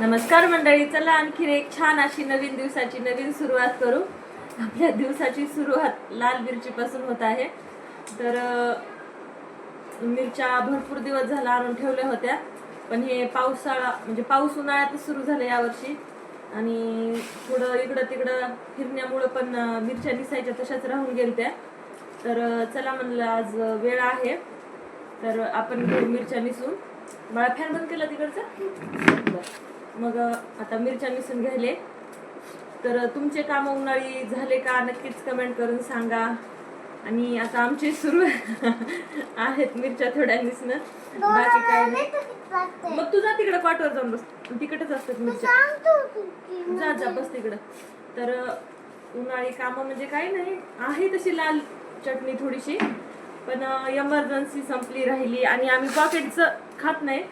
नमस्कार मंडळी चला आणखीन एक छान अशी नवीन दिवसाची नवीन सुरुवात करू. आपल्या दिवसाची सुरुवात लाल मिरचीपासून होत आहे. तर मिरच्या भरपूर दिवस झाला आणून ठेवल्या होत्या. पण हे पावसाळा म्हणजे पाऊस उन्हाळ्यातच सुरू झालं यावर्षी. आणि थोडं इकडं तिकडं फिरण्यामुळं पण मिरच्या निसायच्या तशाच राहून गेलत्या. तर चला म्हणलं आज वेळ आहे. तर आपण मिरच्या निसून. मला फॅन बंद केला तिकडचा? बरं. मग आता मिरच्या निसून घ्यायले. तर तुमचे काम उन्हाळी झाले का? नक्कीच कमेंट करून सांगा. आणि आता आमचे सुरू आहेत मिरच्या थोड्या निसणं बाकी काय नाही. मग तू जा तिकडे पाठवर जाऊन बस. तिकडच असतात मिरच्या. जा जा बस तिकडं. तर उन्हाळी कामं म्हणजे काही नाही. आहे तशी लाल चटणी थोडीशी. पण एमर्जन्सी संपली राहिली. आणि आम्ही पॉकेटचं खात नाही.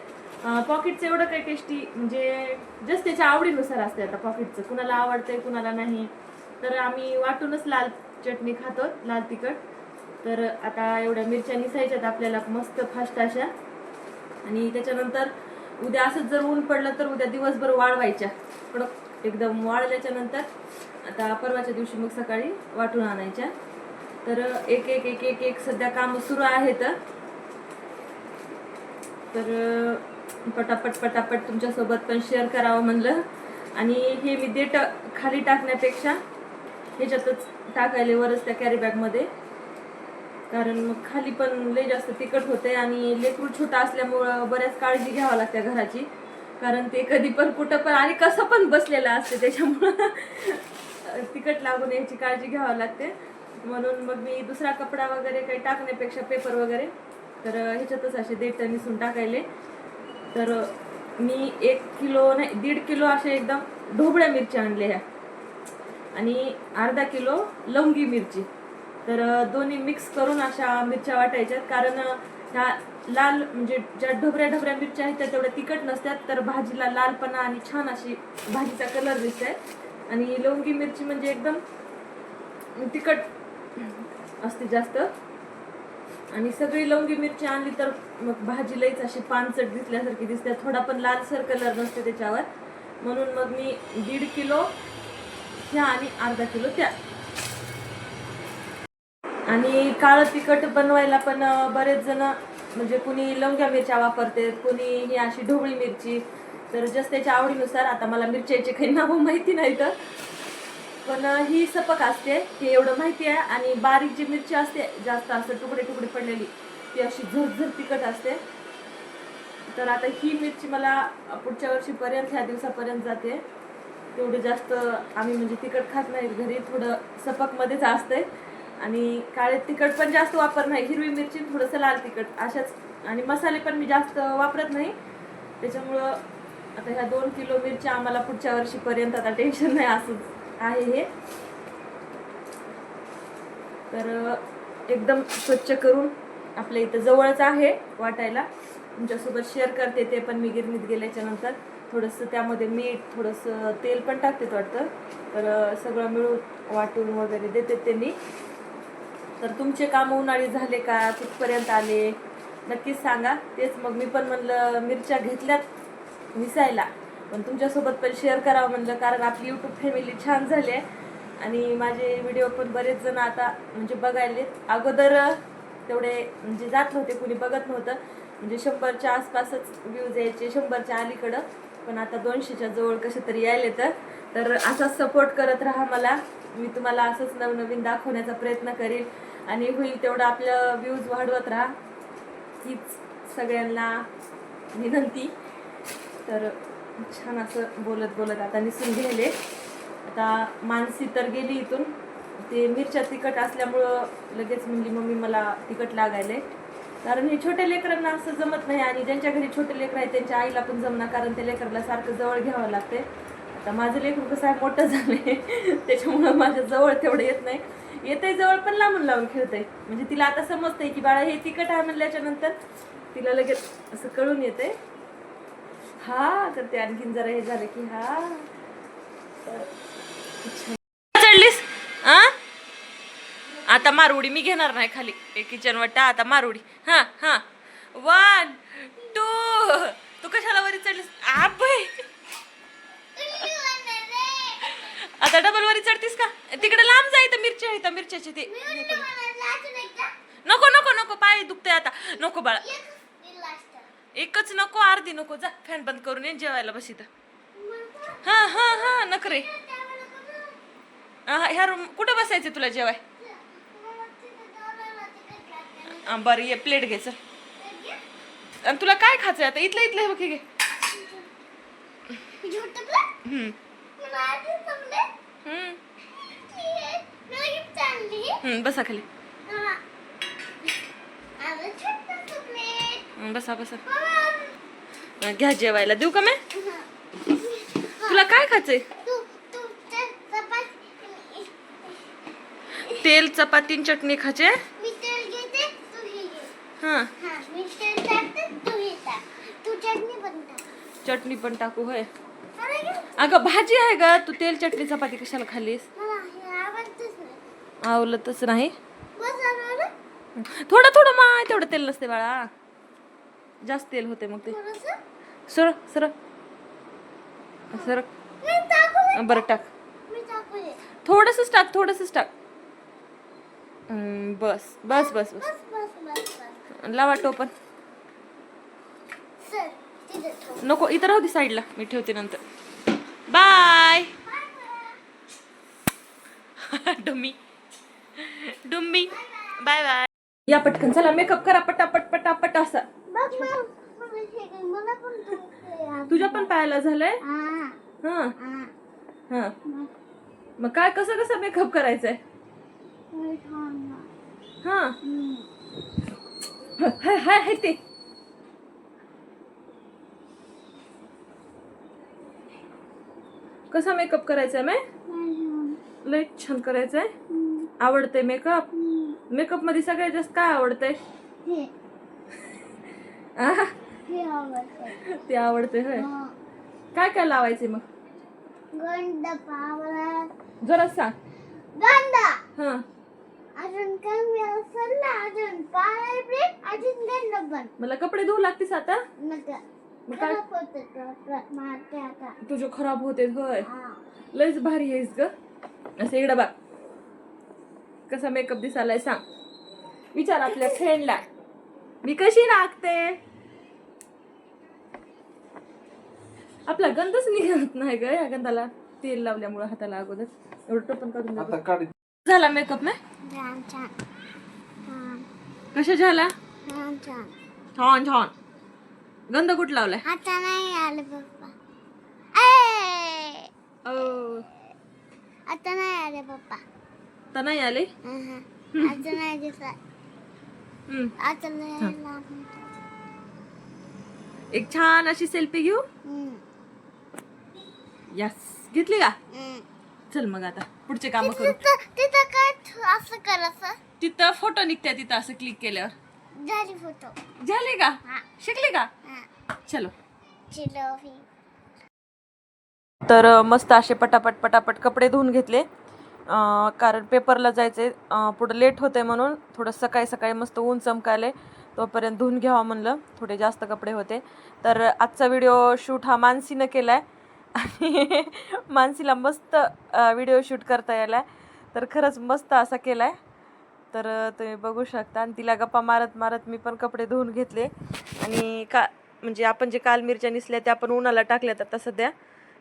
पॉकेटचं एवढं काही टेस्टी म्हणजे जस्ट त्याच्या आवडीनुसार असते आता पॉकेटचं कुणाला आवडतंय कुणाला नाही. तर आम्ही वाटूनच लाल चटणी खातो लाल तिखट. तर आता एवढ्या मिरच्या निसायच्यात आपल्याला मस्त फास्ट अशा. आणि त्याच्यानंतर उद्या असंच जर ऊन पडलं तर उद्या दिवसभर वाळवायच्या. कडक एकदम वाळल्याच्यानंतर आता परवाच्या दिवशी मग सकाळी वाटून आणायच्या. तर एक एक एक एक एक सध्या काम सुरू आहेत. तर पटापट पटापट तुमच्यासोबत पण शेअर करावं म्हणलं. आणि हे मी देट खाली टाकण्यापेक्षा ह्याच्यातच टाकायले वरच त्या कॅरी बॅगमध्ये कारण मग खाली पण लय जास्त तिखट होते आणि लेकरू छोटा असल्यामुळं बऱ्याच काळजी घ्यावं लागते घराची. कारण ते कधी पण कुठं पण आणि कसं पण बसलेलं असते त्याच्यामुळं तिखट लागून याची काळजी घ्यावी लागते. म्हणून मग मी दुसरा कपडा वगैरे काही टाकण्यापेक्षा पेपर वगैरे. तर ह्याच्यातच असे देठ निसून टाकायले. तर मी एक किलो नाही दीड किलो असे एकदम ढोबळ्या मिरच्या आणल्या ह्या. आणि अर्धा किलो लवंगी मिरची. तर दोन्ही मिक्स करून अशा मिरच्या वाटायच्यात कारण ह्या लाल म्हणजे ज्या ढोबऱ्या ढोबऱ्या मिरच्या आहेत त्या तेवढ्या तिखट नसतात. तर भाजीला लालपणा आणि छान अशी भाजीचा कलर दिसतंय. आणि लवंगी मिरची म्हणजे एकदम तिखट असते जास्त. आणि सगळी लवंगी मिरची आणली तर मग भाजी लईच अशी पानचट दिसल्यासारखी दिसते. थोडा पण लालसर कलर नसते त्याच्यावर. म्हणून मग मी दीड किलो ह्या आणि अर्धा किलो त्या आणि काळं तिखट बनवायला पण बरेच जण म्हणजे कुणी लवंग्या मिरच्या वापरते कुणी ही अशी ढोबळी मिरची. तर जस त्याच्या आवडीनुसार आता मला मिरच्याचे काही नावं माहिती नाही तर. पण ही सपक असते हे एवढं माहिती आहे. आणि बारीक जी मिरची असते जास्त असं तुकडे तुकडे पडलेली ती अशी झरझर तिखट असते. तर आता ही मिरची मला पुढच्या वर्षीपर्यंत ह्या दिवसापर्यंत जाते. तेवढी जास्त आम्ही म्हणजे तिखट खात नाही. घरी थोडं सपकमध्येच असते. आणि काळे तिखट पण जास्त वापर नाही. हिरवी मिरची थोडंसं लाल तिखट अशाच. आणि मसाले पण मी जास्त वापरत नाही. त्याच्यामुळं आता ह्या दोन किलो मिरच्या आम्हाला पुढच्या वर्षीपर्यंत आता टेन्शन नाही असंच. आहे हे. तर एकदम स्वच्छ करून आपल्या इथं जवळच आहे वाटायला. तुमच्यासोबत शेअर करते ते पण मी गिरणीत गेल्याच्यानंतर. थोडंसं त्यामध्ये मीठ थोडंसं तेल पण टाकते वाटतं. तर सगळं मिळून वाटून वगैरे देते त्यांनी. तर तुमचे काम उन्हाळी झाले का? कुठपर्यंत आले? नक्कीच सांगा. तेच मग मी पण म्हणलं मिरच्या घेतल्यात मिसायला. पण तुमच्यासोबत पण शेअर करावं म्हणलं कारण आपली यूट्यूब फॅमिली छान झाली आहे. आणि माझे व्हिडिओ पण बरेच जण आता म्हणजे बघायले अगोदर तेवढे म्हणजे जात नव्हते कुणी बघत नव्हतं. म्हणजे शंभरच्या आसपासच व्ह्यूज यायचे शंभरच्या अलीकडं. पण आता दोनशेच्या जवळ कसे तरी यायले तर. तर असाच सपोर्ट करत राहा मला. मी तुम्हाला असंच नवनवीन दाखवण्याचा प्रयत्न करील. आणि होईल तेवढं आपलं व्ह्यूज वाढवत राहा. हीच सगळ्यांना विनंती. तर छान असं बोलत बोलत आता निसून गेले. आता मानसी तर गेली इथून. ते मिरच्या तिखट असल्यामुळं लगेच म्हणली मम्मी मला तिखट लागायले कारण हे छोट्या लेकरांना असं जमत नाही आणि ज्यांच्या घरी छोटे लेकर आहेत त्यांच्या आईला पण जमणार कारण त्या लेकराला सारखं जवळ घ्यावं लागते आता माझं लेकरू कसं आहे मोठं झालंय. त्याच्यामुळं माझ्या जवळ तेवढं येत नाही. येते जवळ पण लांबून लावून खेळते म्हणजे तिला आता समजतंय की बाळा हे तिखट आहे म्हणल्याच्या नंतर तिला लगेच असं कळून येते हा करते आणखीन जरा हे झालं की हा. चढलीस? आता मारुडी मी घेणार नाही खाली. किचन वट्टा आता मारुडी. हा हा. वन टू तू कशाला वरी चढलीस? आता डबल वरी चढतीस का? तिकडे लांब जायचं मिरची आहे मिरच्याची ती. नको नको नको पाय दुखते आता. नको बाळा. एकच नको अर्धी नको. जा फॅन बंद करून ये जेवायला बस इथं. हा हा हा नखरे हा, ह्या रूम कुठं बसायचं तुला जेवाय? हा, बरं ये प्लेट घे चल. आणि तुला काय खायचं आता? इथलं इथलं हे बघ हे घे. हम्म, हम्म, हम्म, बसा खाली. बसा बसा. घ्या जेवायला. देऊ का मी तुला काय खायचंय? तेल चपाती चटणी खाचे चटणी पण टाकू होय. अगं भाजी आहे का तू तेल चटणी चपाती कशाला खालीस आवलतच नाही. थोडं थोडं माय तेवढं तेल नसते बाळा. जास्त तेल होते मग ते. सर सर सर बरं टाक. थोडस टाक थोडस टाक. बस बस बस बस. लावा टोपन नको इतर राहू दे साईडला. मी ठेवते नंतर. Bye. Dummy. Dummy. Bye bye. या पटकन चला मेकअप करा पटापट पटापट असा. तुझ्या पण पायाला झालंय? हा, हा. मग काय कसं कसं मेकअप करायचंय? मी. हा. हाय हाय हाय ते. कसा मेकअप करायचा आहे नाही. लय छान करायचा आहे. आवडते मेकअप. मेकअपमध्ये सगळ्यात जास्त काय आवडतंय? ते आवडते. होय. हा. काय काय लावायचे मग? गंध पावला जरा सांग. गंध! हा. अजून कमी असेल ना अजून ब्रेक अजून गंध पण. मला कपडे धुवू लागतेस आता? नका मग काय? खराब होतं मारते आता. तुझे खराब होते होय. हा. लयच भारी आहेस ग. असं इकडं बघ. कसा मेकअप दिसायलाय सांग. विचार आपल्या फ्रेंडला मी कशी लागते आपला गंधच निघत नाही ग या गंधाला. तेल लावल्यामुळे हाताला अगोदर. एवढं टोपण काढून आता देतो. काढ. झाला मेकअप छान कशा झाला? छान छान. गंध कुठं लावलाय? आता नाही आलं पप्पा. ए! ओ. आता नाही आले पप्पा. तर नाही आले. आता नाही दिसत हम्म. आता लय लांब होतं. एक छान अशी सेल्फी घेऊ. यस घेतली का. चल मग आता पुढचे काम करू. तिथं काय असं करायचं तिथं फोटो निघत्या तिथं असं क्लिक केल्यावर. झाली फोटो झाले का? शिकले का? चलो. चिलो तर मस्त असे पटापट पटापट कपडे धुवून घेतले. कारण पेपरला जायचे पुढं लेट होते म्हणून थोडं सकाळी सकाळी मस्त ऊन चमकाले तोपर्यंत धुवून घ्यावं म्हणलं. थोडे जास्त कपडे होते. तर आजचा व्हिडिओ शूट हा मानसीनं केला आहे आणि मानसीला मस्त व्हिडिओ शूट करता यायला आहे तर खरंच मस्त असा केला आहे तर तुम्ही बघू शकता. आणि तिला गप्पा मारत मारत मी पण कपडे धुवून घेतले. आणि का म्हणजे आपण जे काल मिरच्या निसल्या त्या पण उन्हाला टाकल्या आता सध्या.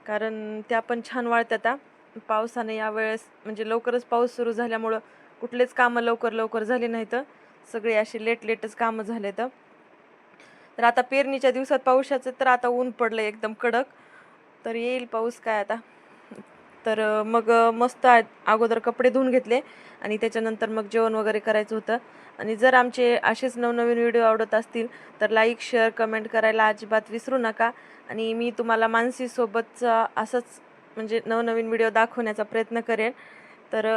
कारण त्या पण छान वाळतात आता. पावसाने यावेळेस म्हणजे लवकरच पाऊस सुरू झाल्यामुळं कुठलेच कामं लवकर लवकर झाले नाहीत. सगळे असे लेट लेटच कामं झाले तर आता पेरणीच्या दिवसात पावसाचं तर आता ऊन पडलं एकदम कडक. तर येईल पाऊस काय आता? तर मग मस्त अगोदर कपडे धुवून घेतले आणि त्याच्यानंतर मग जेवण वगैरे करायचं होतं. आणि जर आमचे असेच नवनवीन व्हिडिओ आवडत असतील तर लाईक शेअर कमेंट करायला अजिबात विसरू नका. आणि मी तुम्हाला मानसीसोबतचा असंच म्हणजे नवनवीन व्हिडिओ दाखवण्याचा प्रयत्न करेन. तर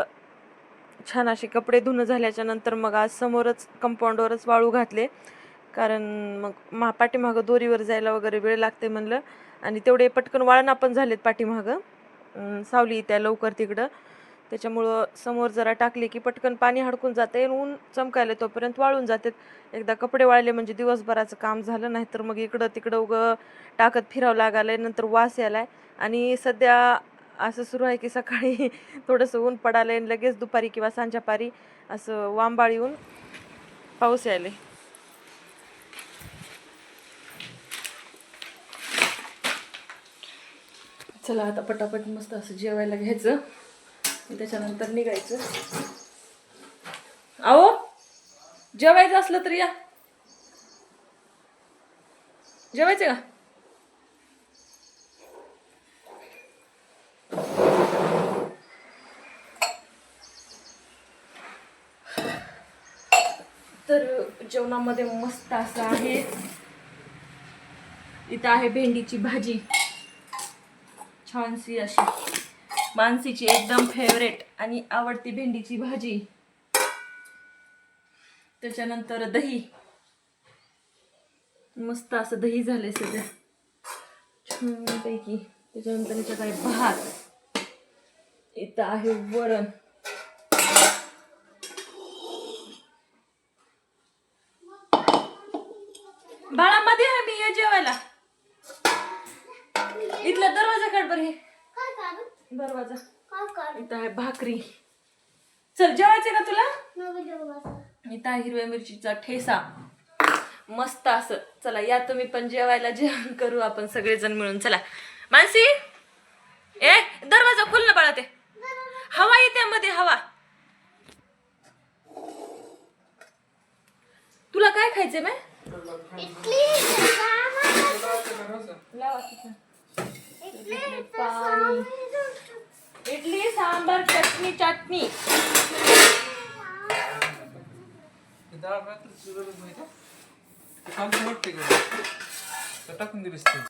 छान असे कपडे धुणं झाल्याच्यानंतर मग आज समोरच कंपाऊंडवरच वाळू घातले. कारण मग मा पाठीमागं दोरीवर जायला वगैरे वेळ लागते म्हणलं. आणि तेवढे पटकन वाळणा पण झालेत पाठीमागं. सावली त्या लवकर तिकडं. त्याच्यामुळं समोर जरा टाकले की पटकन पाणी हडकून जाते ऊन चमकायला तोपर्यंत वाळून जातात. एकदा कपडे वाळले म्हणजे दिवसभराचं काम झालं नाहीतर मग इकडं तिकडं उगं टाकत फिरावं लागायला नंतर वास यायलाय. आणि सध्या असं सुरू आहे की सकाळी थोडंसं ऊन पडायला आणि लगेच दुपारी किंवा सांच्या असं वांबाळ येऊन पाऊस यायले. चला आता पटापट मस्त असं जेवायला घ्यायचं. त्याच्यानंतर निघायचं. आहो जेवायचं असलं तर या. जेवायचं का? तर जेवणामध्ये मस्त असं आहे. इथं आहे भेंडीची भाजी. छानशी अशी. मानसीची एकदम फेवरेट आणि आवडती भेंडीची भाजी. त्याच्यानंतर दही. मस्त असं दही झालंय सगळं. छानपैकी. त्याच्यानंतर याच्यात आहे भात. इथं आहे वरण बाळामध्ये आहे मी या जेवायला इथला दरवाजा काढ बरं हे. दरवाजा. इथं आहे भाकरी. चल जेवायचे का तुला. इथं आहे हिरव्या मिरचीचा ठेसा. मस्त असं. चला या तुम्ही पण जेवायला जेवण करू आपण सगळेजण मिळून. चला. मानसी? ए दरवाजा खुल ना बाळा ते. हवा येते मध्ये हवा. तुला काय खायचंय मै इडली सांबार. लावा तिथं. इडली पाणी. इडली सांबार चटणी चटणी. टाकून दिलीस